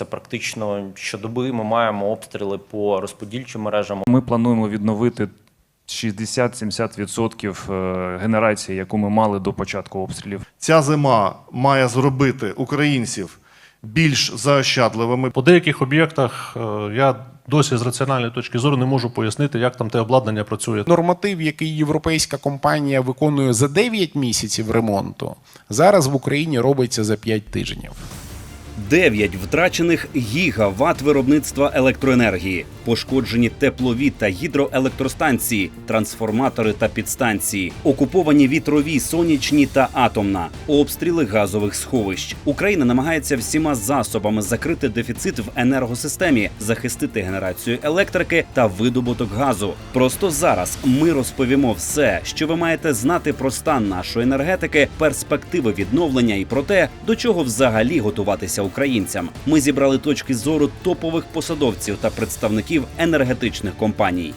Це практично щодоби. Ми маємо обстріли по розподільчим мережам. Ми плануємо відновити 60-70% е, генерації, яку ми мали до початку обстрілів. Ця зима має зробити українців більш заощадливими. По деяких об'єктах е, я досі з раціональної точки зору не можу пояснити, як там те обладнання працює. Норматив, який європейська компанія виконує за 9 місяців ремонту, зараз в Україні робиться за 5 тижнів. 9 втрачених гігават виробництва електроенергії, пошкоджені теплові та гідроелектростанції, трансформатори та підстанції, окуповані вітрові, сонячні та атомна, обстріли газових сховищ. Україна намагається всіма засобами закрити дефіцит в енергосистемі, захистити генерацію електрики та видобуток газу. Просто зараз ми розповімо все, що ви маєте знати про стан нашої енергетики, перспективи відновлення і про те, до чого взагалі готуватися українцям. Ми зібрали точки зору топових посадовців та представників енергетичних компаній.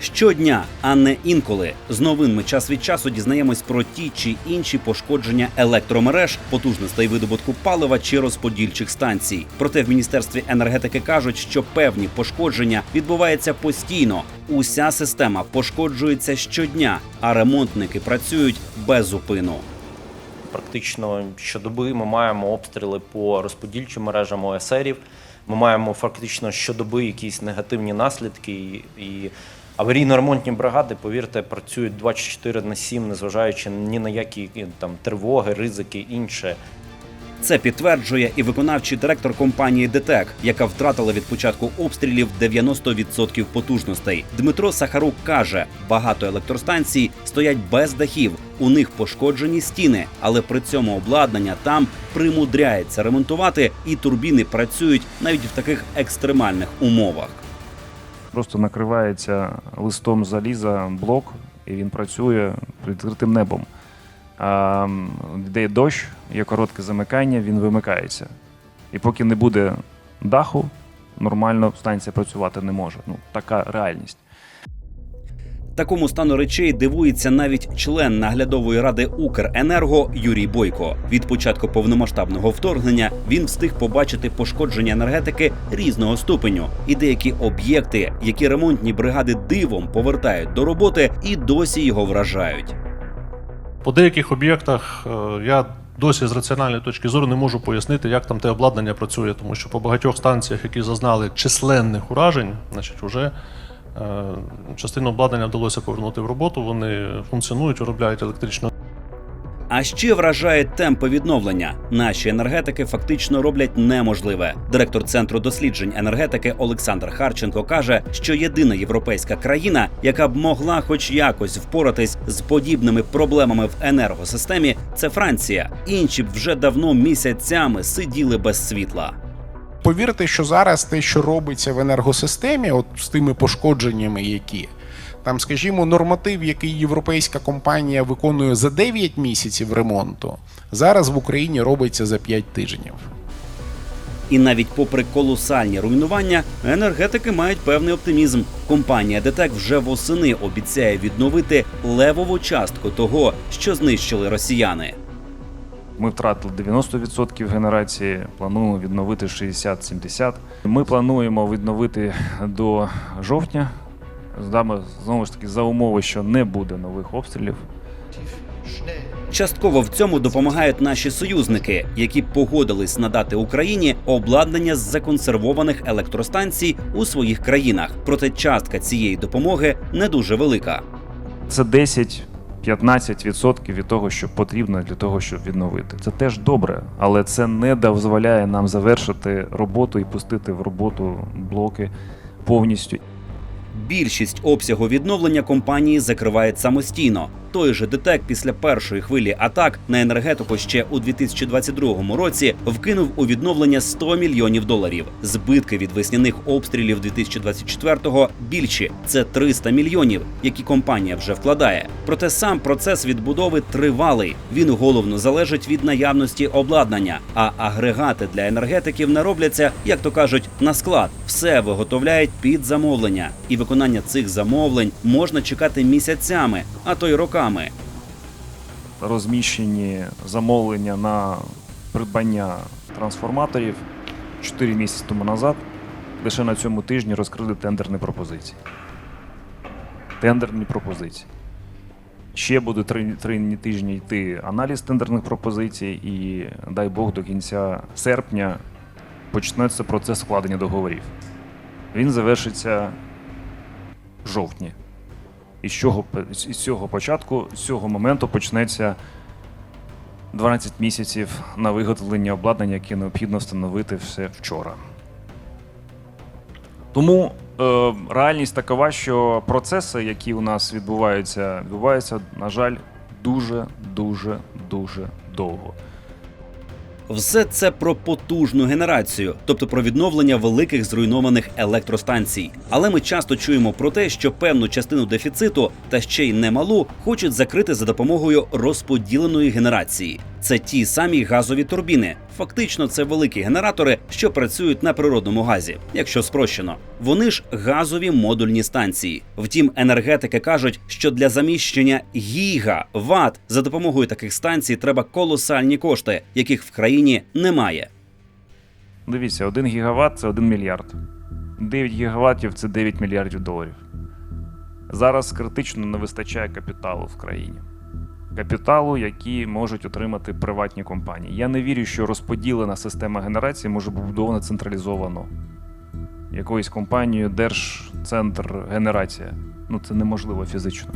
Щодня, а не інколи, з новин ми час від часу дізнаємось про ті чи інші пошкодження електромереж, потужностей видобутку палива чи розподільчих станцій. Проте в міністерстві енергетики кажуть, що певні пошкодження відбуваються постійно. Уся система пошкоджується щодня, а ремонтники працюють без зупину. Практично щодоби ми маємо обстріли по розподільчим мережам ОСРів. Ми маємо фактично щодоби якісь негативні наслідки. І, аварійно-ремонтні бригади, повірте, працюють 24 на 7, незважаючи ні на які там тривоги, ризики, інше. Це підтверджує і виконавчий директор компанії ДТЕК, яка втратила від початку обстрілів 90% потужностей. Дмитро Сахарук каже: багато електростанцій стоять без дахів. У них пошкоджені стіни, але при цьому обладнання там примудряється ремонтувати, і турбіни працюють навіть в таких екстремальних умовах. Просто накривається листом заліза блок, і він працює під відкритим небом. А м, йде дощ, є коротке замикання, він вимикається. І поки не буде даху, нормально станція працювати не може. Ну, така реальність. Такому стану речей дивується навіть член наглядової ради Укренерго Юрій Бойко. Від початку повномасштабного вторгнення він встиг побачити пошкодження енергетики різного ступеню і деякі об'єкти, які ремонтні бригади дивом повертають до роботи, і досі його вражають. По деяких об'єктах е, я досі з раціональної точки зору не можу пояснити, як там те обладнання працює, тому що по багатьох станціях, які зазнали численних уражень, значить, вже е, частину обладнання вдалося повернути в роботу. Вони функціонують, виробляють електричну А ще вражає темпи відновлення. Наші енергетики фактично роблять неможливе. Директор центру досліджень енергетики Олександр Харченко каже, що єдина європейська країна, яка б могла хоч якось впоратись з подібними проблемами в енергосистемі, це Франція. Інші б вже давно місяцями сиділи без світла. Повірте, що зараз те, що робиться в енергосистемі, от з тими пошкодженнями, які там, скажімо, норматив, який європейська компанія виконує за 9 місяців ремонту, зараз в Україні робиться за 5 тижнів. І навіть попри колосальні руйнування, енергетики мають певний оптимізм. Компанія ДТЕК вже восени обіцяє відновити левову частку того, що знищили росіяни. Ми втратили 90% генерації, плануємо відновити 60-70%. Ми плануємо відновити до жовтня. Здаме, Знову ж таки, за умови, що не буде нових обстрілів. Частково в цьому допомагають наші союзники, які погодились надати Україні обладнання з законсервованих електростанцій у своїх країнах. Проте частка цієї допомоги не дуже велика. Це 10-15% від того, що потрібно для того, щоб відновити. Це теж добре, але це не дозволяє нам завершити роботу і пустити в роботу блоки повністю. Більшість обсягу відновлення компанії закривають самостійно. Той же ДТЕК після першої хвилі атак на енергетику ще у 2022 році вкинув у відновлення 100 мільйонів доларів. Збитки від весняних обстрілів 2024-го більші це 300 мільйонів, які компанія вже вкладає. Проте сам процес відбудови тривалий. Він головно залежить від наявності обладнання. А агрегати для енергетиків не робляться, як то кажуть, на склад. Все виготовляють під замовлення, і виконання цих замовлень можна чекати місяцями, а то й роками. Розміщені замовлення на придбання трансформаторів 4 місяці тому назад. Лише на цьому тижні розкрили тендерні пропозиції. Тендерні пропозиції. Ще буде три, три тижні йти аналіз тендерних пропозицій, і дай Бог до кінця серпня почнеться процес складення договорів. Він завершиться в жовтні. І з цього, з цього початку, з цього моменту почнеться 12 місяців на виготовлення обладнання, яке необхідно встановити все вчора. Тому е, реальність такова, що процеси, які у нас відбуваються, відбуваються, на жаль, дуже, дуже, дуже довго. Все це про потужну генерацію, тобто про відновлення великих зруйнованих електростанцій. Але ми часто чуємо про те, що певну частину дефіциту та ще й немалу хочуть закрити за допомогою розподіленої генерації. Це ті самі газові турбіни. Фактично, це великі генератори, що працюють на природному газі. Якщо спрощено, вони ж газові модульні станції. Втім, енергетики кажуть, що для заміщення гігават за допомогою таких станцій треба колосальні кошти, яких в країні немає. Дивіться, 1 гігават це 1 мільярд. 9 гігаватів це 9 мільярдів доларів. Зараз критично не вистачає капіталу в країні. Капіталу, який можуть отримати приватні компанії. Я не вірю, що розподілена система генерації може побудована централізовано. Якоюсь компанією Держцентр генерація. Ну це неможливо фізично.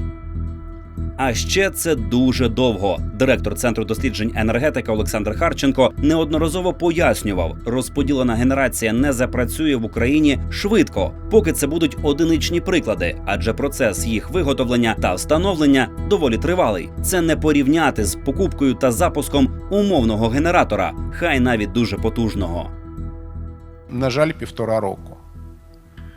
А ще це дуже довго. Директор центру досліджень енергетика Олександр Харченко неодноразово пояснював, розподілена генерація не запрацює в Україні швидко, поки це будуть одиничні приклади, адже процес їх виготовлення та встановлення доволі тривалий. Це не порівняти з покупкою та запуском умовного генератора, хай навіть дуже потужного. на жаль, півтора року.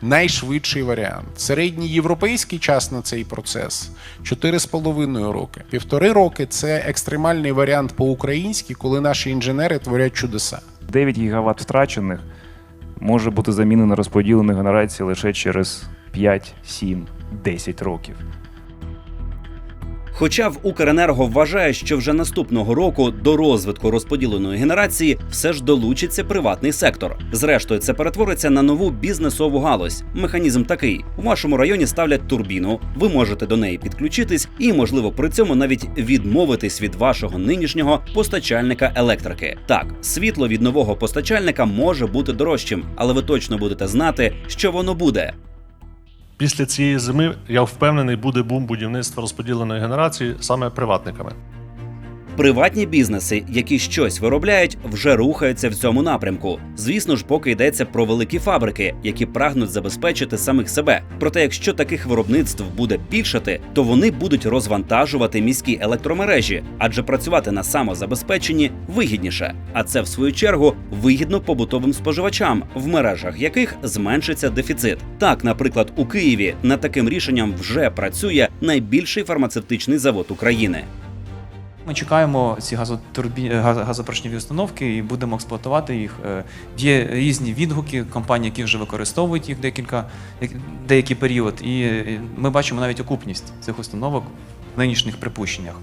Найшвидший варіант. Середній європейський час на цей процес 4,5 роки. Півтори роки це екстремальний варіант по-українськи, коли наші інженери творять чудеса. 9 гігават втрачених може бути замінено розподіленою генерацією лише через 5, 7, 10 років. Хоча в Укренерго вважає, що вже наступного року до розвитку розподіленої генерації все ж долучиться приватний сектор. Зрештою, це перетвориться на нову бізнесову галузь. Механізм такий: у вашому районі ставлять турбіну, ви можете до неї підключитись і, можливо, при цьому навіть відмовитись від вашого нинішнього постачальника електрики. Так, світло від нового постачальника може бути дорожчим, але ви точно будете знати, що воно буде. Після цієї зими я впевнений, буде бум будівництва розподіленої генерації саме приватниками. Приватні бізнеси, які щось виробляють, вже рухаються в цьому напрямку. Звісно ж, поки йдеться про великі фабрики, які прагнуть забезпечити самих себе. Проте, якщо таких виробництв буде більшати, то вони будуть розвантажувати міські електромережі, адже працювати на самозабезпеченні вигідніше. А це в свою чергу вигідно побутовим споживачам, в мережах яких зменшиться дефіцит. Так, наприклад, у Києві над таким рішенням вже працює найбільший фармацевтичний завод України. Ми чекаємо ці газотурбі... газ- газопоршневі установки і будемо експлуатувати їх. Е, Є різні відгуки компаній, які вже використовують їх декілька як- деякий період, і е, ми бачимо навіть окупність цих установок в нинішніх припущеннях.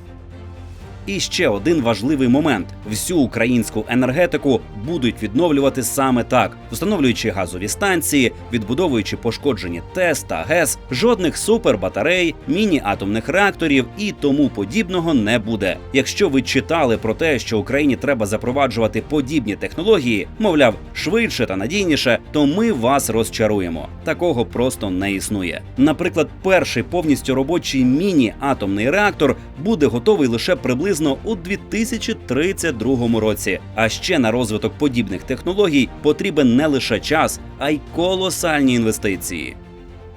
І ще один важливий момент: всю українську енергетику будуть відновлювати саме так, встановлюючи газові станції, відбудовуючи пошкоджені ТЕС та ГЕС, жодних супербатарей, міні-атомних реакторів і тому подібного не буде. Якщо ви читали про те, що Україні треба запроваджувати подібні технології, мовляв, швидше та надійніше, то ми вас розчаруємо. Такого просто не існує. Наприклад, перший повністю робочий міні-атомний реактор буде готовий лише приблизно у 2032 році. А ще на розвиток подібних технологій потрібен не лише час, а й колосальні інвестиції.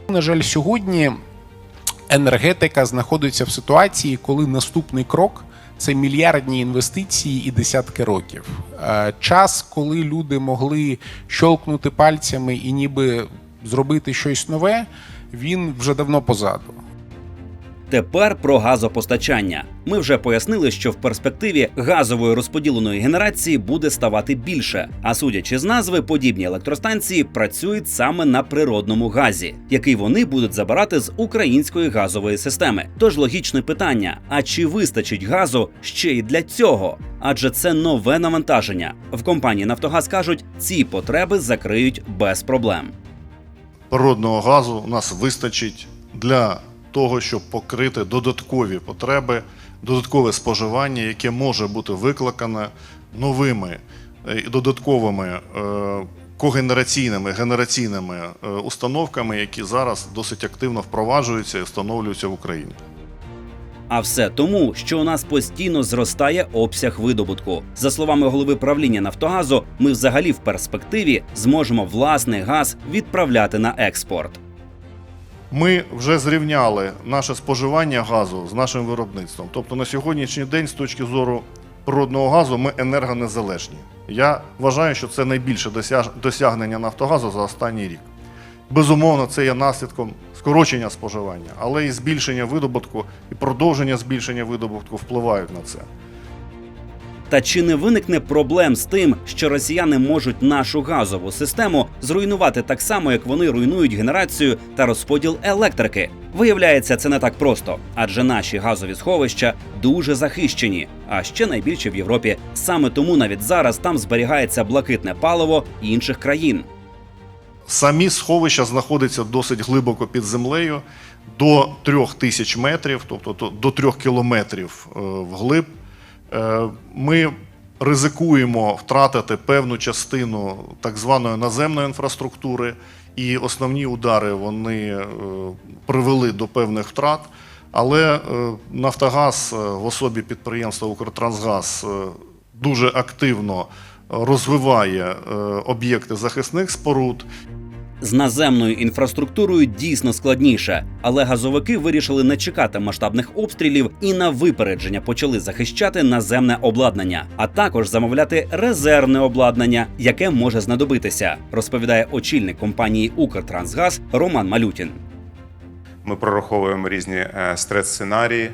На жаль, сьогодні енергетика знаходиться в ситуації, коли наступний крок це мільярдні інвестиції і десятки років. Е, Час, коли люди могли щолкнути пальцями і ніби зробити щось нове, він вже давно позаду. Тепер про газопостачання. Ми вже пояснили, що в перспективі газової розподіленої генерації буде ставати більше. А судячи з назви, подібні електростанції працюють саме на природному газі, який вони будуть забирати з української газової системи. Тож логічне питання: а чи вистачить газу ще й для цього? Адже це нове навантаження. В компанії Нафтогаз кажуть, ці потреби закриють без проблем. Природного газу у нас вистачить для того, щоб покрити додаткові потреби, додаткове споживання, яке може бути викликане новими е, і додатковими е, когенераційними генераційними е, установками, які зараз досить активно впроваджуються і встановлюються в Україні. А все тому, що у нас постійно зростає обсяг видобутку. За словами голови правління Нафтогазу, ми взагалі в перспективі зможемо власний газ відправляти на експорт. Ми вже зрівняли наше споживання газу з нашим виробництвом. Тобто на сьогоднішній день, з точки зору природного газу, ми енергонезалежні. Я вважаю, що це найбільше досягнення Нафтогазу за останній рік. Безумовно, це є наслідком скорочення споживання, але і збільшення видобутку і продовження збільшення видобутку впливають на це. Та чи не виникне проблем з тим, що росіяни можуть нашу газову систему зруйнувати так само, як вони руйнують генерацію та розподіл електрики? Виявляється, це не так просто, адже наші газові сховища дуже захищені, а ще найбільше в Європі. Саме тому навіть зараз там зберігається блакитне паливо інших країн. Самі сховища знаходяться досить глибоко під землею, до 3000 метрів, тобто то- до 3 кілометрів е, вглиб. Е, Ми ризикуємо втратити певну частину так званої наземної інфраструктури, і основні удари вони е, привели до певних втрат. Але е, Нафтогаз в особі підприємства Укртрансгаз дуже активно розвиває об'єкти захисних споруд. З наземною інфраструктурою дійсно складніше, але газовики вирішили не чекати масштабних обстрілів і на випередження почали захищати наземне обладнання, а також замовляти резервне обладнання, яке може знадобитися, розповідає очільник компанії Укртрансгаз Роман Малютін. Ми прораховуємо різні е, стрес-сценарії,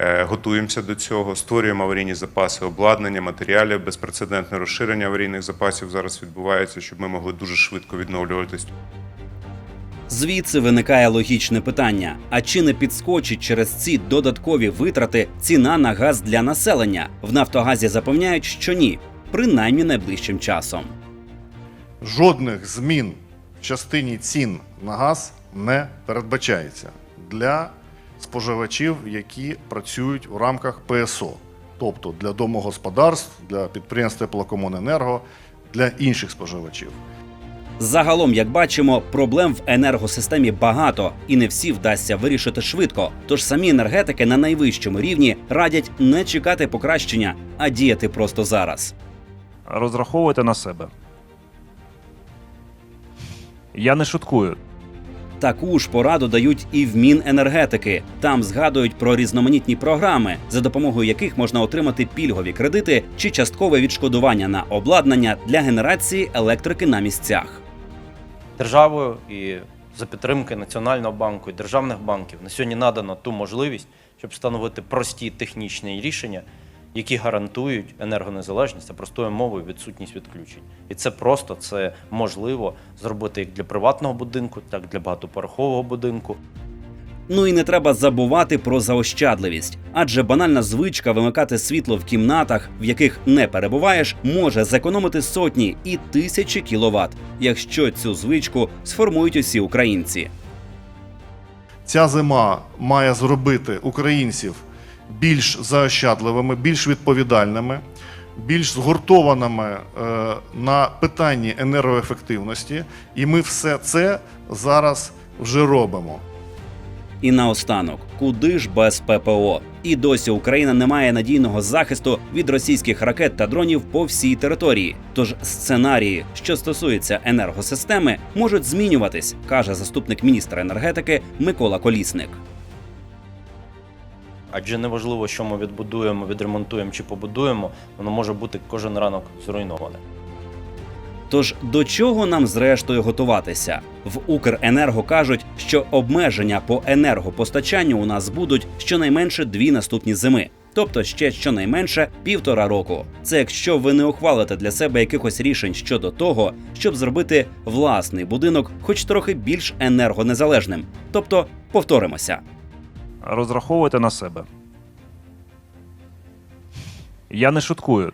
готуємося до цього, створюємо аварійні запаси обладнання, матеріалів. Безпрецедентне розширення аварійних запасів зараз відбувається, щоб ми могли дуже швидко відновлюватись. Звідси виникає логічне питання: а чи не підскочить через ці додаткові витрати ціна на газ для населення? В Нафтогазі запевняють, що ні, принаймні найближчим часом. Жодних змін в частині цін на газ не передбачається для споживачів, які працюють у рамках ПСО, тобто для домогосподарств, для підприємств теплокомуненерго, для інших споживачів. Загалом, як бачимо, проблем в енергосистемі багато, і не всі вдасться вирішити швидко. Тож самі енергетики на найвищому рівні радять не чекати покращення, а діяти просто зараз. Розраховуйте на себе. Я не шуткую. Таку ж пораду дають і в Міненергетики. Там згадують про різноманітні програми, за допомогою яких можна отримати пільгові кредити чи часткове відшкодування на обладнання для генерації електрики на місцях. державою і за підтримки Національного банку і державних банків на сьогодні надано ту можливість, щоб встановити прості технічні рішення, які гарантують енергонезалежність, а простою мовою відсутність відключень. І це просто це можливо зробити як для приватного будинку, так і для багатоповерхового будинку. Ну і не треба забувати про заощадливість, адже банальна звичка вимикати світло в кімнатах, в яких не перебуваєш, може зекономити сотні і тисячі кіловат, якщо цю звичку сформують усі українці. Ця зима має зробити українців більш заощадливими, більш відповідальними, більш згуртованими е, на питанні енергоефективності, і ми все це зараз вже робимо. І наостанок, куди ж без ППО? І досі Україна не має надійного захисту від російських ракет та дронів по всій території. Тож сценарії, що стосуються енергосистеми, можуть змінюватись, каже заступник міністра енергетики Микола Колісник. Адже неважливо, що ми відбудуємо, відремонтуємо чи побудуємо, воно може бути кожен ранок зруйноване. Тож до чого нам зрештою готуватися? В Укренерго кажуть, що обмеження по енергопостачанню у нас будуть щонайменше дві наступні зими. Тобто ще щонайменше півтора року. Це якщо ви не ухвалите для себе якихось рішень щодо того, щоб зробити власний будинок, хоч трохи більш енергонезалежним. Тобто, повторимося, Розраховуйте на себе. Я не шуткую.